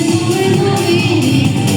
Україні.